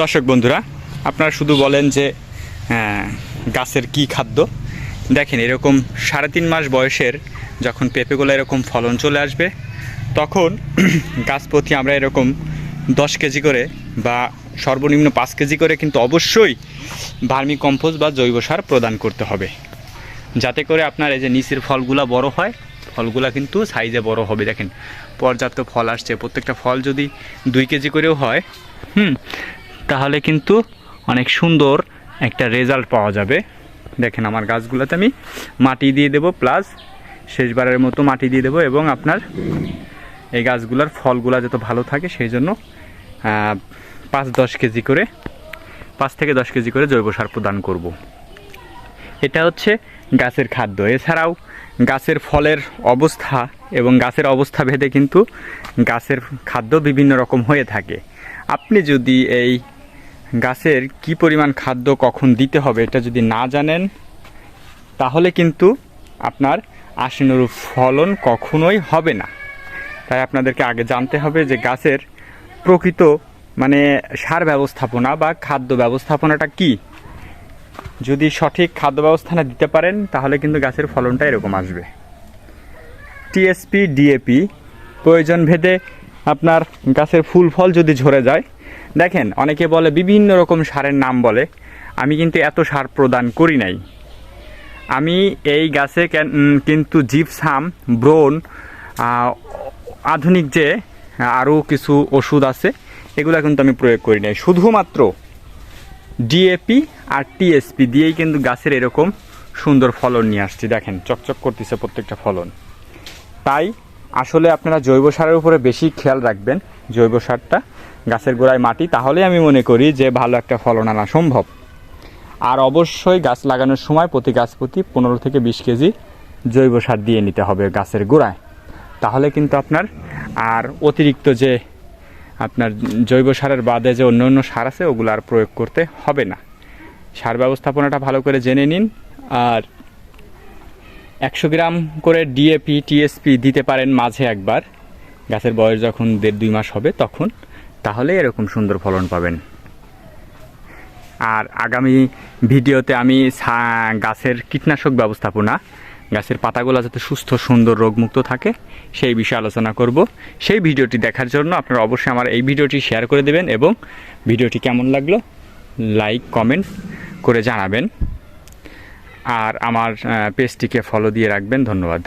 দর্শক বন্ধুরা আপনারা শুধু বলেন যে হ্যাঁ, গাছের কি খাদ্য? দেখেন এরকম সাড়ে তিন মাস বয়সের যখন পেঁপেগুলো এরকম ফলন চলে আসবে তখন গাছ প্রতি আমরা এরকম দশ কেজি করে বা সর্বনিম্ন পাঁচ কেজি করে কিন্তু অবশ্যই ভার্মি কম্পোস্ট বা জৈব সার প্রদান করতে হবে। যাতে করে আপনার এই যে নিচের ফলগুলা বড় হয় ফলগুলা কিন্তু সাইজে বড় হবে। দেখেন পর্যাপ্ত ফল আসছে। প্রত্যেকটা ফল যদি দুই কেজি করেও হয় হুম তাহলে কিন্তু অনেক সুন্দর একটা রেজাল্ট পাওয়া যাবে। দেখেন আমার গাছগুলোতে আমি মাটি দিয়ে দেবো, প্লাস শেষবারের মতো মাটি দিয়ে দেবো এবং আপনার এই গাছগুলোর ফলগুলা যত ভালো থাকে, সেই জন্য পাঁচ দশ কেজি করে, পাঁচ থেকে দশ কেজি করে জৈব সার প্রদান করব। এটা হচ্ছে গাছের খাদ্য। এছাড়াও গাছের ফলের অবস্থা এবং গাছের অবস্থা ভেদে কিন্তু গাছের খাদ্য বিভিন্ন রকম হয়ে থাকে। আপনি যদি এই গাছের কি পরিমাণ খাদ্য কখন দিতে হবে এটা যদি না জানেন, তাহলে কিন্তু আপনার আশিনুরূপ ফলন কখনোই হবে না। তাই আপনাদেরকে আগে জানতে হবে যে গাছের প্রকৃত মানে সার ব্যবস্থাপনা বা খাদ্য ব্যবস্থাপনাটা কি। যদি সঠিক খাদ্য ব্যবস্থানা দিতে পারেন, তাহলে কিন্তু গাছের ফলনটা এরকম আসবে। টিএসপি, ডিএপি, প্রয়োজন ভেদে আপনার গাছের ফুল ফল যদি ঝরে যায় দেখেন, অনেকে বলে বিভিন্ন রকম সারের নাম বলে। আমি কিন্তু এত সার প্রদান করি নাই। আমি এই গাছে কেন- কিন্তু জিপসাম, ব্রোন আধুনিক যে, আরও কিছু ওষুধ আছে, এগুলো কিন্তু আমি প্রয়োগ করি নাই। শুধুমাত্র ডিএপি আর টিএসপি দিয়েই কিন্তু গাছের এরকম সুন্দর ফলন নিয়ে আসছি। দেখেন, চকচক করতেছে প্রত্যেকটা ফলন। তাই আসলে আপনারা জৈব সারের উপরে বেশি খেয়াল রাখবেন। জৈব সারটা গাছের গোড়ায় মাটি তাহলে আমি মনে করি যে ভালো একটা ফলন আনা সম্ভব। আর অবশ্যই গাছ লাগানোর সময় প্রতি গাছ প্রতি পনেরো থেকে বিশ কেজি জৈব সার দিয়ে নিতে হবে গাছের গোড়ায়। তাহলে কিন্তু আপনার আর অতিরিক্ত যে আপনার জৈব সারের বাদে যে অন্য অন্য সার আছে, ওগুলো আর প্রয়োগ করতে হবে না। সার ব্যবস্থাপনাটা ভালো করে জেনে নিন। আর একশো গ্রাম করে ডিএপি টিএসপি দিতে পারেন মাঝে একবার। গাছের বয়স যখন দেড় দুই মাস হবে তখন তাহলে এরকম সুন্দর ফলন পাবেন। আর আগামী ভিডিওতে আমি গাছের কীটনাশক ব্যবস্থাপনা, গাছের পাতাগুলো যাতে সুস্থ, সুন্দর, রোগমুক্ত থাকে, সেই বিষয়ে আলোচনা করব। সেই ভিডিওটি দেখার জন্য আপনারা অবশ্যই আমার এই ভিডিওটি শেয়ার করে দেবেন এবং ভিডিওটি কেমন লাগল, লাইক, কমেন্ট করে জানাবেন। আর আমার পেজটিকে ফলো দিয়ে রাখবেন। ধন্যবাদ।